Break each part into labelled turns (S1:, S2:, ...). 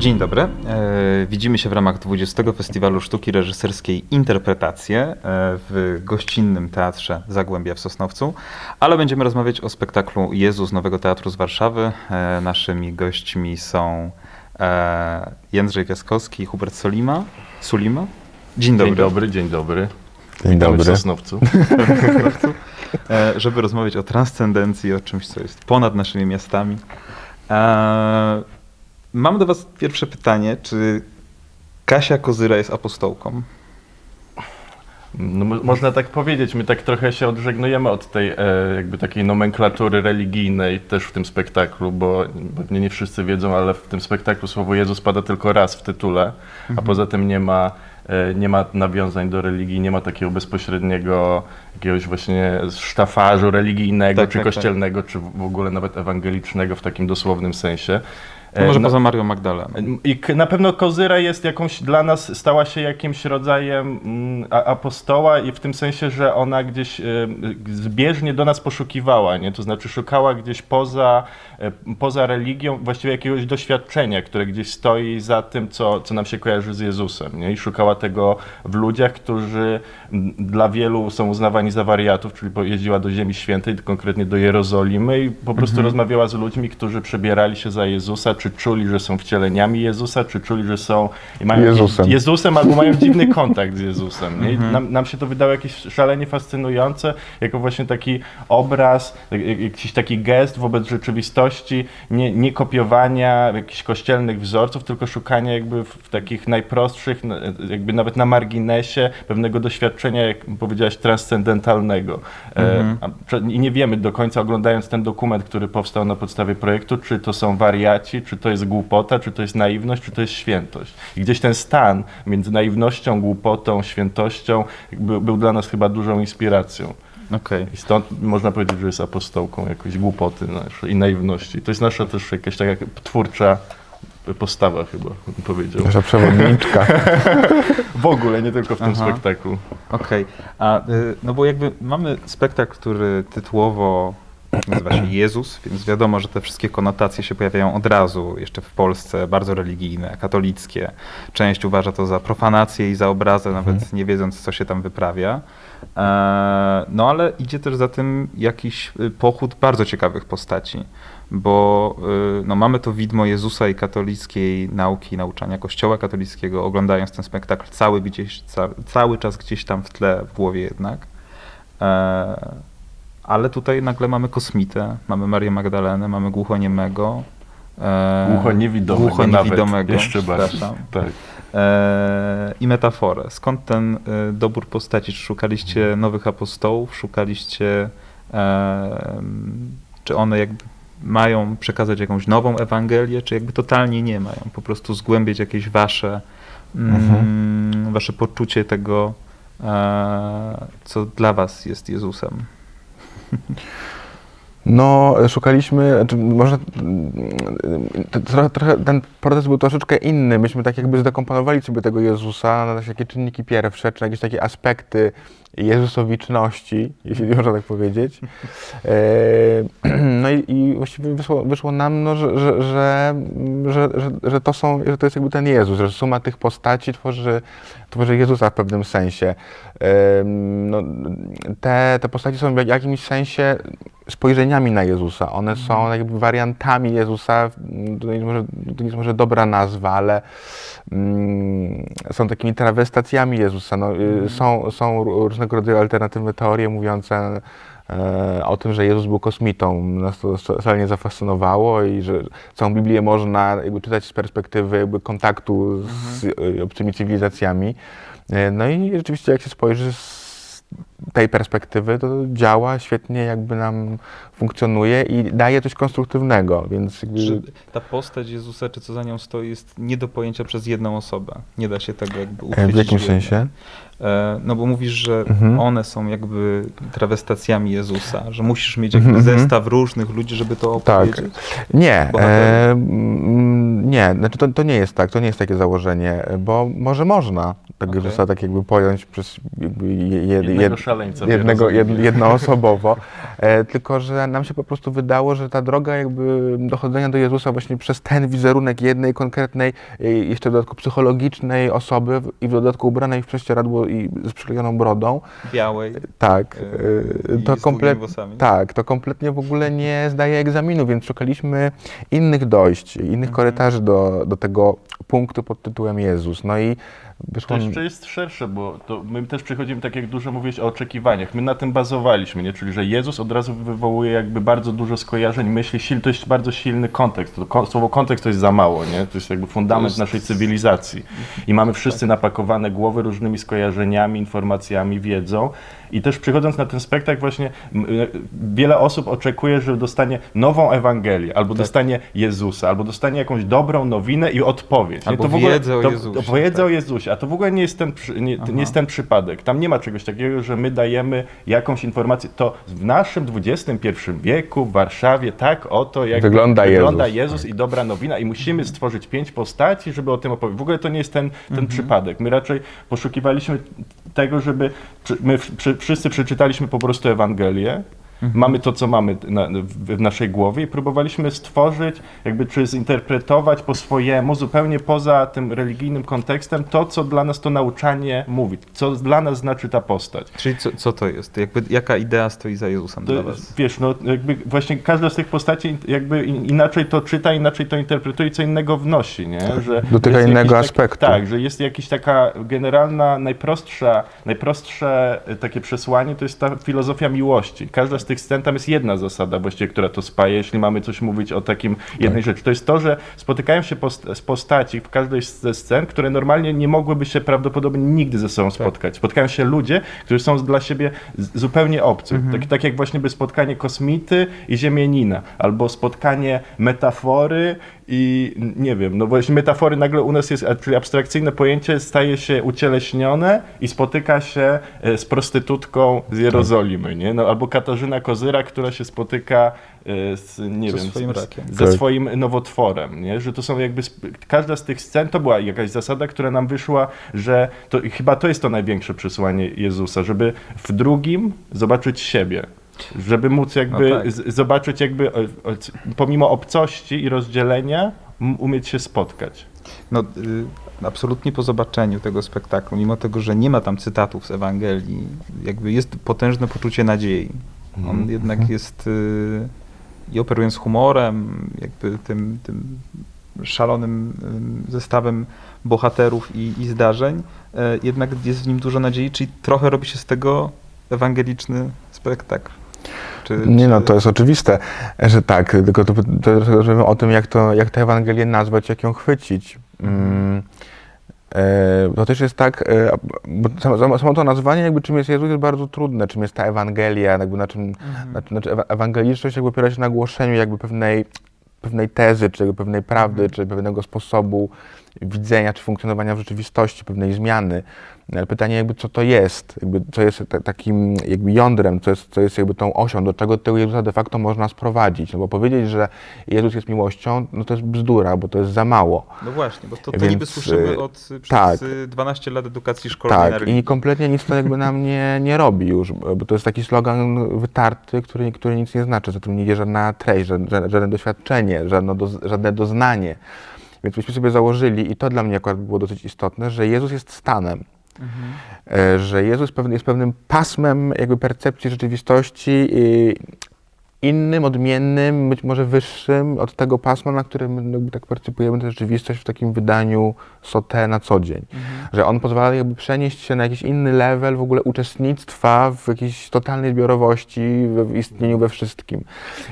S1: Dzień dobry. E, widzimy się w ramach 20. Festiwalu Sztuki Reżyserskiej Interpretacje e, w gościnnym Teatrze Zagłębia w Sosnowcu, ale będziemy rozmawiać o spektaklu Jezus Nowego Teatru z Warszawy. E, naszymi gośćmi są Jędrzej Piaskowski i Hubert Solima. Sulima. Dzień dobry.
S2: Dzień dobry, dzień dobry.
S3: Dzień
S2: Witamy
S3: dobry.
S2: w Sosnowcu.
S1: żeby rozmawiać o transcendencji, o czymś, co jest ponad naszymi miastami. Mam do Was pierwsze pytanie. Czy Kasia Kozyra jest apostołką?
S2: No, mo- można tak powiedzieć, my tak trochę się odżegnujemy od tej e, jakby takiej nomenklatury religijnej też w tym spektaklu, bo pewnie nie wszyscy wiedzą, ale w tym spektaklu słowo Jezus pada tylko raz w tytule, a poza tym nie ma, e, nie ma nawiązań do religii, nie ma takiego bezpośredniego jakiegoś właśnie sztafarzu religijnego,
S1: Tak,
S2: czy
S1: tak, tak.
S2: kościelnego, czy w ogóle nawet ewangelicznego w takim dosłownym sensie.
S1: No może
S2: E, no-
S1: poza Marią Magdaleną.
S2: I na pewno Kozyra jest jakąś, dla nas stała się jakimś rodzajem mm, apostoła i w tym sensie, że ona gdzieś e, zbieżnie do nas poszukiwała, nie? To znaczy szukała gdzieś poza, e, poza religią właściwie jakiegoś doświadczenia, które gdzieś stoi za tym, co, co nam się kojarzy z Jezusem, nie? I szukała tego w ludziach, którzy dla wielu są uznawani za wariatów, czyli pojeździła do Ziemi Świętej, konkretnie do Jerozolimy i po prostu rozmawiała z ludźmi, którzy przebierali się za Jezusa, czy czuli, że są wcieleniami Jezusa, czy czuli, że są i mają
S3: Jezusem.
S2: Jezusem albo mają dziwny kontakt z Jezusem. Nie? I nam, nam się to wydało jakieś szalenie fascynujące, jako właśnie taki obraz, jak- jak- jakiś taki gest wobec rzeczywistości, nie, nie kopiowania jakichś kościelnych wzorców, tylko szukania jakby w, w takich najprostszych, na- jakby nawet na marginesie pewnego doświadczenia, jak powiedziałaś, transcendentalnego. E, prze- I nie wiemy do końca, oglądając ten dokument, który powstał na podstawie projektu, czy to są wariaci, czy to jest głupota, czy to jest naiwność, czy to jest świętość. I gdzieś ten stan między naiwnością, głupotą, świętością jakby był dla nas chyba dużą inspiracją.
S1: Okej.
S2: I stąd można powiedzieć, że jest apostołką jakiejś głupoty naszej i naiwności. To jest nasza też jakaś taka twórcza postawa chyba, bym powiedział.
S3: Nasza przewodniczka.
S2: W ogóle, nie tylko w tym
S1: Aha.
S2: spektaklu.
S1: Okej. A y, no bo jakby mamy spektakl, który tytułowo nazywa się Jezus, więc wiadomo, że te wszystkie konotacje się pojawiają od razu, jeszcze w Polsce, bardzo religijne, katolickie. Część uważa to za profanację i za obrazę, nawet nie wiedząc, co się tam wyprawia. E, no ale idzie też za tym jakiś y, pochód bardzo ciekawych postaci, bo y, no, mamy to widmo Jezusa i katolickiej nauki, nauczania Kościoła katolickiego, oglądając ten spektakl cały, gdzieś, ca, cały czas gdzieś tam w tle, w głowie jednak. Ale tutaj nagle mamy kosmitę, mamy Marię Magdalenę, mamy głuchoniemego. E,
S2: Głucho niewidomego
S1: głuchoniewidomego,
S2: nawet, jeszcze bardziej. Tak.
S1: E, i metaforę. Skąd ten e, dobór postaci? Czy szukaliście nowych apostołów? Szukaliście, e, czy one jakby mają przekazać jakąś nową Ewangelię, czy jakby totalnie nie mają? Po prostu zgłębić jakieś wasze, mm, wasze poczucie tego, e, co dla was jest Jezusem.
S3: No, szukaliśmy, znaczy, może trochę, trochę ten proces był troszeczkę inny. Myśmy tak jakby zdekomponowali sobie tego Jezusa na takie czynniki pierwsze, czy jakieś takie aspekty Jezusowiczności, jeśli można tak powiedzieć. E, No i, i właściwie wyszło, wyszło nam, no, że, że, że, że, to są, że to jest jakby ten Jezus, że suma tych postaci tworzy, tworzy Jezusa w pewnym sensie. No, te, te postaci są w jakimś sensie spojrzeniami na Jezusa. One są jakby wariantami Jezusa. To nie jest może, to nie jest może dobra nazwa, ale mm, są takimi trawestacjami Jezusa. No, y, są, są ró- różnego rodzaju alternatywne teorie mówiące e, o tym, że Jezus był kosmitą. Nas to szalenie zafascynowało i że całą Biblię można jakby czytać z perspektywy jakby kontaktu z y, obcymi cywilizacjami. E, No i rzeczywiście jak się spojrzy z tej perspektywy, to działa świetnie, jakby nam funkcjonuje i daje coś konstruktywnego, więc.
S1: Że ta postać Jezusa, czy co za nią stoi, jest nie do pojęcia przez jedną osobę. Nie da się tego jakby
S3: E,
S1: uchwycić.
S3: W jakim sensie?
S1: E, No bo mówisz, że
S3: Mhm.
S1: one są jakby trawestacjami Jezusa, że musisz mieć
S3: Mhm,
S1: jakby
S3: mhm.
S1: zestaw różnych ludzi, żeby to
S3: Tak.
S1: opowiedzieć.
S3: Nie.
S1: Bohaterów.
S3: E, mm, Nie, znaczy to, to nie jest tak, to nie jest takie założenie, bo może można tego
S1: Okej.
S3: Jezusa tak jakby pojąć przez jakby je, je,
S2: Jednego szaleńca
S3: jednego, jed, jednoosobowo, e, tylko że nam się po prostu wydało, że ta droga jakby dochodzenia do Jezusa właśnie przez ten wizerunek jednej konkretnej, e, jeszcze w dodatku psychologicznej osoby i w dodatku ubranej w prześcieradło i z przyklejoną brodą,
S1: Białej.
S3: tak,
S1: i
S3: to kompletnie, tak, to kompletnie w ogóle nie zdaje egzaminu, więc szukaliśmy innych dojść, innych
S1: Mhm.
S3: korytarzy do, do tego punktu pod tytułem Jezus. No i wyszło...
S2: To jeszcze jest szersze, bo to my też przychodzimy, tak jak dużo mówiłeś o oczekiwaniach. My na tym bazowaliśmy, nie? czyli że Jezus od razu wywołuje jakby bardzo dużo skojarzeń, myśli, sil, to jest bardzo silny kontekst. To słowo kontekst to jest za mało, nie? to jest jakby fundament
S1: jest-
S2: naszej cywilizacji. I mamy wszyscy napakowane głowy różnymi skojarzeniami, informacjami, wiedzą. I też przychodząc na ten spektakl właśnie y, wiele osób oczekuje, że dostanie nową Ewangelię, albo dostanie Jezusa, albo dostanie jakąś dobrą nowinę i odpowiedź. nie?
S1: Albo
S2: to w ogóle,
S1: wiedzę o
S2: to,
S1: Jezusie,
S2: To wiedzę
S1: tak.
S2: o Jezusie, a to w ogóle nie jest, ten, nie, nie jest ten przypadek. Tam nie ma czegoś takiego, że my dajemy jakąś informację. To w naszym XXI wieku w Warszawie tak oto jak
S3: Wygląda
S2: wygląda
S3: Jezus.
S2: Jezus i dobra nowina i musimy stworzyć pięć postaci, żeby o tym opowiedzieć. W ogóle to nie jest ten, ten
S1: Mhm.
S2: przypadek. My raczej poszukiwaliśmy tego, żeby my wszyscy przeczytaliśmy po prostu Ewangelię.
S1: Mhm.
S2: Mamy to, co mamy na, w, w naszej głowie i próbowaliśmy stworzyć, jakby czy zinterpretować po swojemu, zupełnie poza tym religijnym kontekstem, to, co dla nas to nauczanie mówi, co dla nas znaczy ta postać.
S1: Czyli co, co to jest? Jakby, jaka idea stoi za Jezusem
S2: To,
S1: dla was?
S2: wiesz, no jakby właśnie każda z tych postaci jakby in- inaczej to czyta, inaczej to interpretuje, i co innego wnosi, nie? Że
S3: Dotyka
S2: jest
S3: innego
S2: taki-
S3: aspektu.
S2: Tak, że jest jakaś taka generalna, najprostsza, najprostsze e, takie przesłanie, to jest ta filozofia miłości. Każda z tych scen, tam jest jedna zasada właściwie, która to spaja, jeśli mamy coś mówić o takim jednej rzeczy. To jest to, że spotykają się post z postaci w każdej ze scen, które normalnie nie mogłyby się prawdopodobnie nigdy ze sobą spotkać. Spotkają się ludzie, którzy są dla siebie zupełnie obcy. Tak, tak jak właśnie by spotkanie kosmity i ziemianina, albo spotkanie metafory i nie wiem, no właśnie metafory nagle u nas jest, czyli abstrakcyjne pojęcie staje się ucieleśnione i spotyka się e, z prostytutką z Jerozolimy, nie? No, albo Katarzyna Kozyra, która się spotyka e, z, nie
S1: Ze
S2: wiem,
S1: swoim
S2: z, ze
S3: Tak.
S2: swoim nowotworem, nie? Że to są jakby, każda z tych scen, to była jakaś zasada, która nam wyszła, że to, i chyba to jest to największe przesłanie Jezusa, żeby w drugim zobaczyć siebie. Żeby móc jakby
S1: No tak.
S2: zobaczyć jakby, pomimo obcości i rozdzielenia, umieć się spotkać.
S1: No, y, absolutnie po zobaczeniu tego spektaklu, mimo tego, że nie ma tam cytatów z Ewangelii, jakby jest potężne poczucie nadziei. On
S2: Mhm.
S1: jednak jest y, i operując humorem, jakby tym, tym szalonym y, zestawem bohaterów i, i zdarzeń, y, jednak jest w nim dużo nadziei, czyli trochę robi się z tego ewangeliczny spektakl. Czy,
S3: Nie no, to jest oczywiste, że tak, tylko to, to, że o tym, jak, to, jak tę Ewangelię nazwać, jak ją chwycić. Mm, e, to też jest tak, e, bo samo, to nazwanie, jakby czym jest Jezus, jest bardzo trudne, czym jest ta Ewangelia, jakby na czym,
S1: Mhm.
S3: na, znaczy ewa- ewangeliczność jakby opiera się na głoszeniu jakby pewnej, pewnej tezy, czy jakby pewnej prawdy,
S1: Mhm.
S3: czy pewnego sposobu widzenia, czy funkcjonowania w rzeczywistości, pewnej zmiany. Ale pytanie jakby, co to jest, jakby, co jest ta, takim jakby jądrem, co jest, co jest jakby tą osią, do czego tego Jezusa de facto można sprowadzić. No bo powiedzieć, że Jezus jest miłością, no to jest bzdura, bo to jest za mało.
S1: No właśnie, bo to, to
S3: Więc,
S1: niby słyszymy od y, przez
S3: tak.
S1: y, 12 lat edukacji szkolnej na
S3: Tak, i kompletnie nic to jakby nam nie, nie robi już, bo to jest taki slogan wytarty, który, który nic nie znaczy, za tym nie idzie żadna treść, żadne, żadne doświadczenie, żadne, doz, żadne doznanie. Więc myśmy sobie założyli, i to dla mnie akurat było dosyć istotne, że Jezus jest stanem.
S1: Mhm.
S3: E, że Jezus jest pewnym pasmem jakby percepcji rzeczywistości i innym, odmiennym, być może wyższym od tego pasma, na którym jakby tak percypujemy tę rzeczywistość w takim wydaniu sote na co dzień. Że on pozwala jakby przenieść się na jakiś inny level w ogóle uczestnictwa w jakiejś totalnej zbiorowości, w, istnieniu we wszystkim.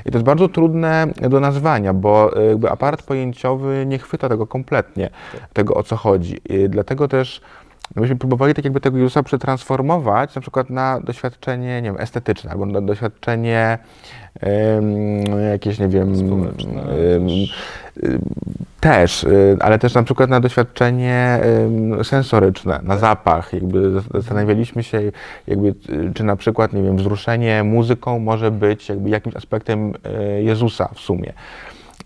S3: I to jest bardzo trudne do nazwania, bo e, jakby aparat pojęciowy nie chwyta tego kompletnie, tego o co chodzi. I dlatego też no myśmy próbowali tak jakby tego Jezusa przetransformować na przykład na doświadczenie, nie wiem, estetyczne, albo na doświadczenie jakieś, nie wiem...
S1: Społeczne też.
S3: y, ale też na przykład na doświadczenie sensoryczne, na zapach. Jakby zas- zastanawialiśmy się, jakby, y, czy na przykład, nie wiem, wzruszenie muzyką może być jakby jakimś aspektem e, Jezusa w sumie.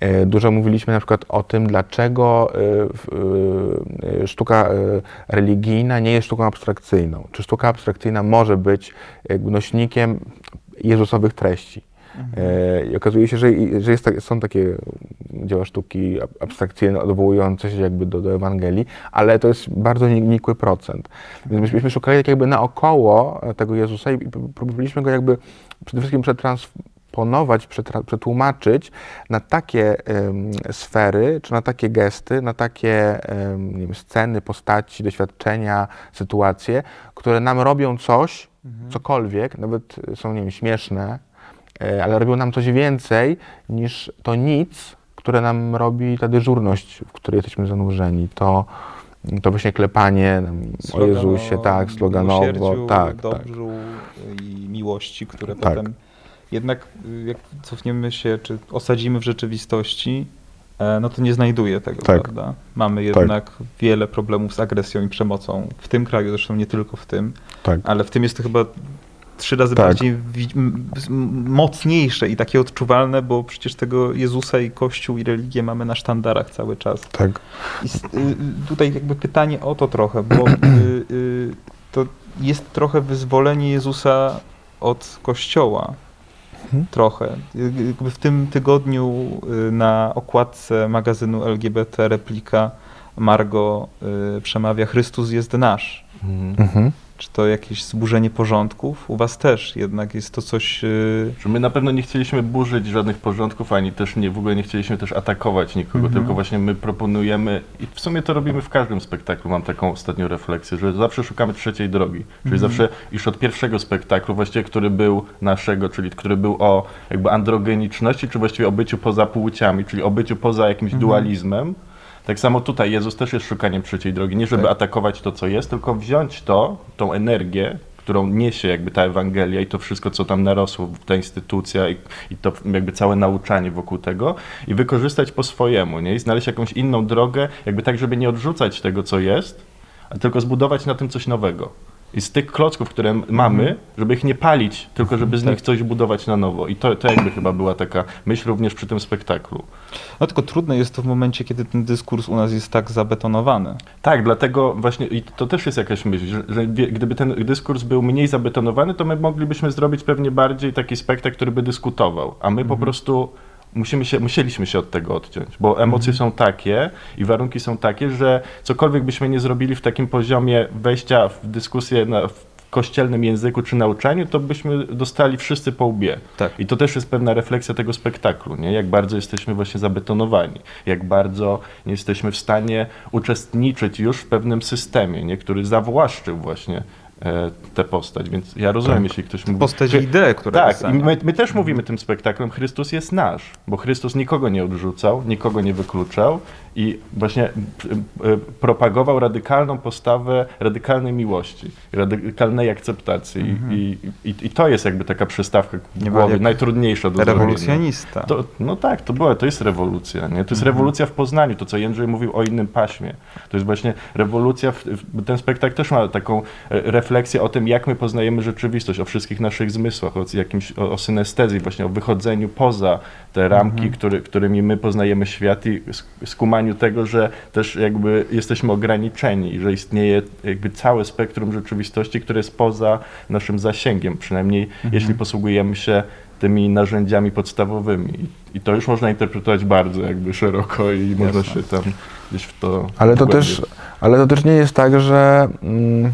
S3: E, Dużo mówiliśmy na przykład o tym, dlaczego e, e, sztuka religijna nie jest sztuką abstrakcyjną. Czy sztuka abstrakcyjna może być nośnikiem Jezusowych treści? E, I okazuje się, że, że jest, są takie dzieła sztuki ab- abstrakcyjne odwołujące się jakby do, do Ewangelii, ale to jest bardzo ni- nikły procent. Więc myśmy, szukali tak jakby naokoło tego Jezusa i próbowaliśmy go jakby przede wszystkim przetransponować, przetra, przetłumaczyć na takie sfery, czy na takie gesty, na takie wiem, sceny, postaci, doświadczenia, sytuacje, które nam robią coś, cokolwiek, nawet są, nie wiem, śmieszne, e, ale robią nam coś więcej niż to nic, które nam robi ta dyżurność, w której jesteśmy zanurzeni. To, to właśnie klepanie nam o Jezusie, tak, sloganowo, tak, tak.
S1: dobrzu i miłości, które
S3: Tak.
S1: potem jednak y, jak cofniemy się, czy osadzimy w rzeczywistości, e, no to nie znajduje tego,
S3: Tak.
S1: prawda? Mamy jednak wiele problemów z agresją i przemocą w tym kraju, zresztą nie tylko w tym,
S3: tak.
S1: ale w tym jest to chyba trzy razy
S3: Tak.
S1: bardziej mocniejsze i takie odczuwalne, bo przecież tego Jezusa i Kościół i religię mamy na sztandarach cały czas.
S3: tak.
S1: I y, tutaj jakby pytanie o to trochę, bo y, to jest trochę wyzwolenie Jezusa od Kościoła.
S3: Mhm.
S1: Trochę. Jakby w tym tygodniu y, na okładce magazynu LGBT replika Margo y, przemawia Chrystus jest nasz.
S3: Mhm.
S1: Czy to jakieś zburzenie porządków? U was też jednak jest to coś... y,
S2: my na pewno nie chcieliśmy burzyć żadnych porządków, ani też nie, w ogóle nie chcieliśmy też atakować nikogo,
S1: Mhm.
S2: tylko właśnie my proponujemy i w sumie to robimy w każdym spektaklu, mam taką ostatnią refleksję, że zawsze szukamy trzeciej drogi, czyli zawsze już od pierwszego spektaklu właściwie, który był naszego, czyli który był o jakby androgeniczności, czy właściwie o byciu poza płciami, czyli o byciu poza jakimś dualizmem, tak samo tutaj Jezus też jest szukaniem trzeciej drogi, nie żeby
S1: Tak.
S2: atakować to, co jest, tylko wziąć to, tą energię, którą niesie jakby ta Ewangelia i to wszystko, co tam narosło, ta instytucja i, i to jakby całe nauczanie wokół tego i wykorzystać po swojemu, nie? I znaleźć jakąś inną drogę, jakby tak, żeby nie odrzucać tego, co jest, a tylko zbudować na tym coś nowego. I z tych klocków, które mamy, żeby ich nie palić, tylko żeby z nich coś budować na nowo. I to, to jakby chyba była taka myśl również przy tym spektaklu.
S1: No tylko trudne jest to w momencie, kiedy ten dyskurs u nas jest tak zabetonowany.
S2: Tak, dlatego właśnie i to też jest jakaś myśl, że, że gdyby ten dyskurs był mniej zabetonowany, to my moglibyśmy zrobić pewnie bardziej taki spektakl, który by dyskutował, a my po prostu musimy się, musieliśmy się od tego odciąć, bo emocje są takie i warunki są takie, że cokolwiek byśmy nie zrobili w takim poziomie wejścia w dyskusję na, w kościelnym języku czy nauczaniu, to byśmy dostali wszyscy po łbie.
S1: Tak.
S2: I to też jest pewna refleksja tego spektaklu, nie? jak bardzo jesteśmy właśnie zabetonowani, jak bardzo nie jesteśmy w stanie uczestniczyć już w pewnym systemie, nie? który zawłaszczył właśnie tę postać. Więc ja rozumiem, jeśli ktoś mówi...
S1: Postać ideę, która
S2: Tak,
S1: jest
S2: i my, my też mówimy tym spektaklem, Chrystus jest nasz, bo Chrystus nikogo nie odrzucał, nikogo nie wykluczał i właśnie p- p- propagował radykalną postawę radykalnej miłości, radykalnej akceptacji I, i, i to jest jakby taka przystawka w głowie, najtrudniejsza do.
S1: Rewolucjonista.
S2: To, no tak, to była, to jest rewolucja, nie? To jest
S1: Mhm.
S2: rewolucja w Poznaniu, to co Jędrzej mówił o innym paśmie. To jest właśnie rewolucja, w, ten spektakl też ma taką e, refleksję o tym, jak my poznajemy rzeczywistość, o wszystkich naszych zmysłach, o jakimś, o, o synestezji, właśnie o wychodzeniu poza te ramki,
S1: Mhm.
S2: który, którymi my poznajemy świat i sk- tego, że też jakby jesteśmy ograniczeni i że istnieje jakby całe spektrum rzeczywistości, które jest poza naszym zasięgiem, przynajmniej
S1: Mhm.
S2: jeśli posługujemy się tymi narzędziami podstawowymi. I- to już można interpretować bardzo jakby szeroko i można się tam gdzieś w to...
S3: Ale to, też, ale to też nie jest tak, że, mm,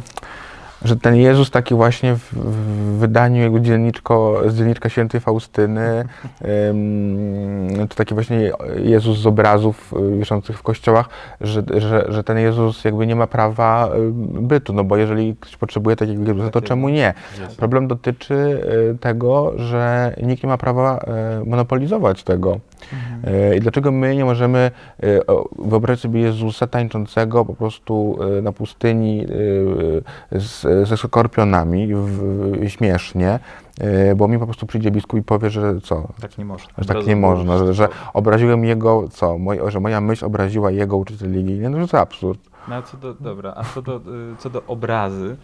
S3: że ten Jezus taki właśnie w, w wydaniu jego dzienniczko, z dzienniczka świętej Faustyny, ym, to taki właśnie Jezus z obrazów y, wiszących w kościołach, że, że, że ten Jezus jakby nie ma prawa y, bytu, no bo jeżeli ktoś potrzebuje takiego Jezusa, to czemu nie? Problem dotyczy y, tego, że nikt nie ma prawa monopolizować tego. E, I dlaczego my nie możemy e, wyobrazić sobie Jezusa tańczącego po prostu e, na pustyni z, ze skorpionami śmiesznie, bo mi po prostu przyjdzie biskup i powie, że co,
S1: Tak nie można.
S3: że tak nie można, że, że obraziłem jego, co, moj, że moja myśl obraziła jego uczucie religijne, no to jest absurd.
S1: No a co do, dobra, a co do, y, co do obrazy,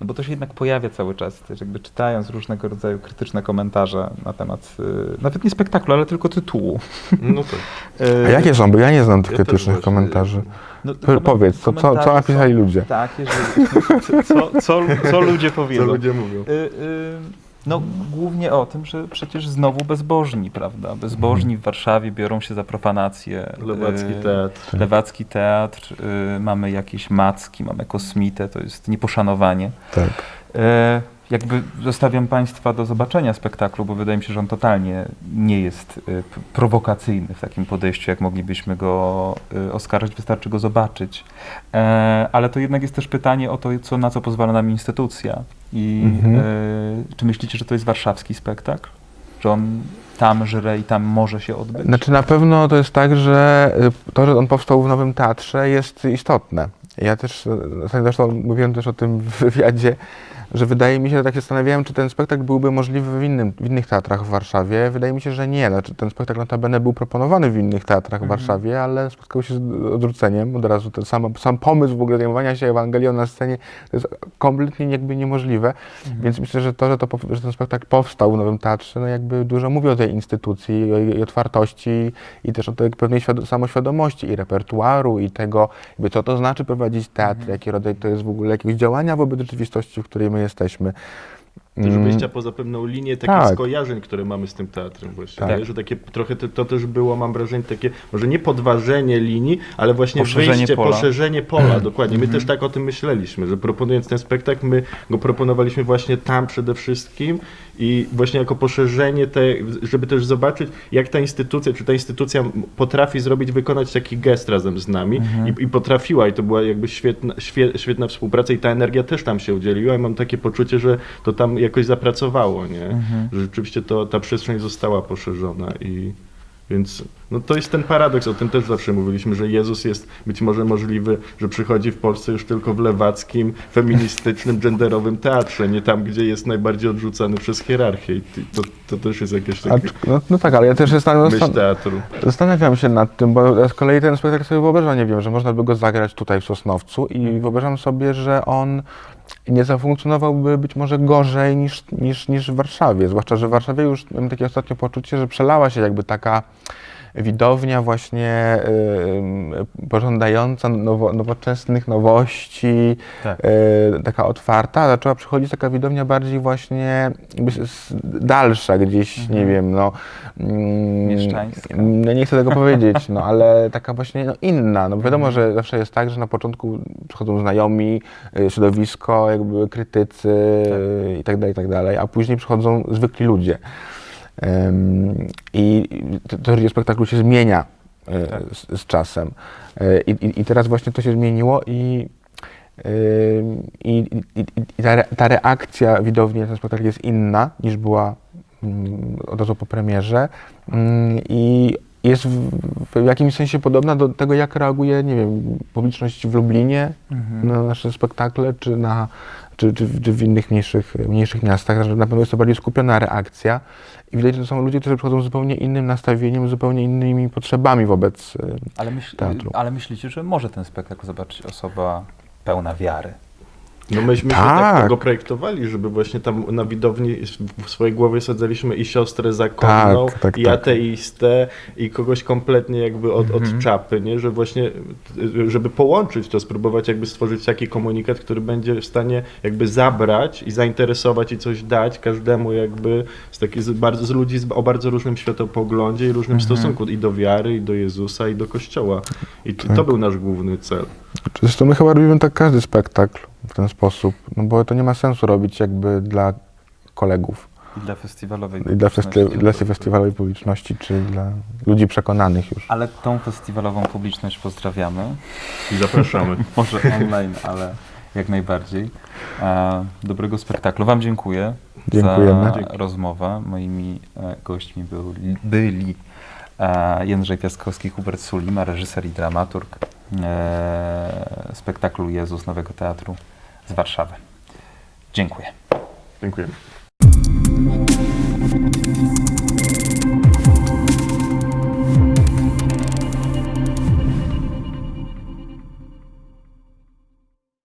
S1: no bo to się jednak pojawia cały czas, też jakby czytając różnego rodzaju krytyczne komentarze na temat, y, nawet nie spektaklu, ale tylko tytułu.
S2: No tak.
S1: Y,
S3: A jakie są? Bo ja nie znam tych
S2: Ja też
S3: krytycznych
S2: właśnie-
S3: komentarzy.
S1: no, komen-
S3: Powiedz, co, co, co
S1: komentarze
S3: napisali
S1: są-
S3: ludzie?
S1: Tak, jeżeli, co, co, co, co ludzie powiedzą.
S2: Co ludzie mówią?
S1: Y, y, No głównie o tym, że przecież znowu bezbożni, prawda? Bezbożni w Warszawie biorą się za profanację.
S2: Lewacki
S1: y,
S2: teatr.
S1: Lewacki teatr, y, mamy jakieś macki, mamy kosmitę, to jest nieposzanowanie.
S3: Tak.
S1: E, jakby zostawiam Państwa do zobaczenia spektaklu, bo wydaje mi się, że on totalnie nie jest prowokacyjny w takim podejściu, jak moglibyśmy go oskarżyć, wystarczy go zobaczyć. E, ale to jednak jest też pytanie o to, co, na co pozwala nam instytucja. I
S3: Mhm.
S1: e, czy myślicie, że to jest warszawski spektakl? Że on tam żre i tam może się odbyć?
S3: Znaczy na pewno to jest tak, że y, to, że on powstał w Nowym Teatrze jest istotne. Ja też, y, zresztą mówiłem też o tym w wywiadzie, że wydaje mi się, że tak się zastanawiałem, czy ten spektakl byłby możliwy w, innym, w innych teatrach w Warszawie. Wydaje mi się, że nie. Znaczy, ten spektakl notabene był proponowany w innych teatrach w
S1: Mhm.
S3: Warszawie, ale spotkał się z odrzuceniem od razu. Ten sam, sam pomysł w ogóle zajmowania się Ewangelią na scenie to jest kompletnie jakby niemożliwe.
S1: Mhm.
S3: Więc myślę, że to, że, to, że ten spektakl powstał w Nowym Teatrze, no jakby dużo mówi o tej instytucji, i o jej otwartości i też o tej pewnej świado- samoświadomości i repertuaru i tego, jakby co to znaczy prowadzić teatr,
S1: Mhm.
S3: jaki rodzaj to jest w ogóle jakiegoś działania wobec rzeczywistości, w której my jesteśmy.
S2: Też
S3: Mm,
S2: wyjścia poza pewną linię takich
S3: Tak.
S2: skojarzeń, które mamy z tym teatrem właśnie,
S1: Tak.
S2: że takie trochę to, to też było, mam wrażenie, takie, może nie podważenie linii, ale właśnie
S1: Poszerzenie
S2: wyjście,
S1: pola.
S2: poszerzenie pola, dokładnie. My też tak o tym myśleliśmy, że proponując ten spektakl, my go proponowaliśmy właśnie tam przede wszystkim i właśnie jako poszerzenie, te, żeby też zobaczyć, jak ta instytucja, czy ta instytucja potrafi zrobić, wykonać taki gest razem z nami
S1: Mhm.
S2: i, i potrafiła i to była jakby świetna, świe, świetna współpraca i ta energia też tam się udzieliła i mam takie poczucie, że to tam jakoś zapracowało, nie?
S1: Mhm.
S2: Że rzeczywiście to, ta przestrzeń została poszerzona i więc no to jest ten paradoks, o tym też zawsze mówiliśmy, że Jezus jest być może możliwy, że przychodzi w Polsce już tylko w lewackim, feministycznym, genderowym teatrze, nie tam, gdzie jest najbardziej odrzucany przez hierarchię i to, to też jest jakieś takie
S3: acz- no, no tak, ale ja też zastanawiam,
S2: myśl teatru.
S3: zastanawiam się nad tym, bo ja z kolei ten spektakl sobie wyobrażam, nie wiem, że można by go zagrać tutaj w Sosnowcu i wyobrażam sobie, że on nie zafunkcjonowałby być może gorzej niż, niż, niż w Warszawie. Zwłaszcza, że w Warszawie już mam takie ostatnio poczucie, że przelała się jakby taka widownia właśnie y, pożądająca nowo, nowoczesnych nowości,
S1: Tak.
S3: y, taka otwarta, zaczęła przychodzić taka widownia bardziej właśnie dalsza gdzieś, nie wiem, no... mm,
S1: Mieszczańska.
S3: No nie chcę tego powiedzieć, no ale taka właśnie no, inna. No wiadomo, że zawsze jest tak, że na początku przychodzą znajomi, y, środowisko, jakby krytycy y, i tak dalej, i tak dalej, a później przychodzą zwykli ludzie. I to, to spektaklu się zmienia y,
S1: Tak.
S3: z, z czasem. Y, I, i, I teraz właśnie to się zmieniło i, i, i- i ta, re, ta reakcja widowni na ten spektakl jest inna niż była mm, od razu po premierze Mm, i jest w, w jakimś sensie podobna do tego, jak reaguje, nie wiem, publiczność w Lublinie
S1: Mhm.
S3: na nasze spektakle, czy, na, czy, czy, w- czy w innych mniejszych, mniejszych miastach, że na pewno jest to bardziej skupiona reakcja i widać, że to są ludzie, którzy przychodzą z zupełnie innym nastawieniem, zupełnie innymi potrzebami wobec y,
S1: Ale, myśl,
S3: teatru.
S1: ale myślicie, że może ten spektakl zobaczyć osoba pełna wiary?
S2: No myśmy
S3: Tak.
S2: tak. tak go projektowali, żeby właśnie tam na widowni w swojej głowie sadzaliśmy i siostrę zakonną,
S3: Tak, tak,
S2: i
S3: tak.
S2: ateistę, i kogoś kompletnie jakby od,
S1: Mhm.
S2: od czapy, nie? Że właśnie, żeby połączyć to, spróbować jakby stworzyć taki komunikat, który będzie w stanie jakby zabrać i zainteresować i coś dać każdemu jakby z, taki, z, bardzo, z ludzi o bardzo różnym światopoglądzie i różnym
S1: Mhm.
S2: stosunku i do wiary, i do Jezusa, i do Kościoła. I t-
S3: Tak.
S2: to był nasz główny cel.
S3: Zresztą my chyba robimy tak każdy spektakl w ten sposób, no bo to nie ma sensu robić jakby dla kolegów
S1: I dla festiwalowej
S3: i dla, festi-
S1: publiczności.
S3: dla festiwalowej publiczności, czy dla ludzi przekonanych już.
S1: Ale tą festiwalową publiczność pozdrawiamy.
S2: I zapraszamy.
S1: Może online, ale jak najbardziej. E, dobrego spektaklu. Wam dziękuję
S3: Dziękujemy.
S1: za
S2: Dzięki.
S1: rozmowę. Moimi e, gośćmi byli, byli e, Jędrzej Piaskowski, Hubert Sulima, reżyser i dramaturg spektaklu Jezus Nowego Teatru z Warszawy. Dziękuję.
S2: Dziękujemy.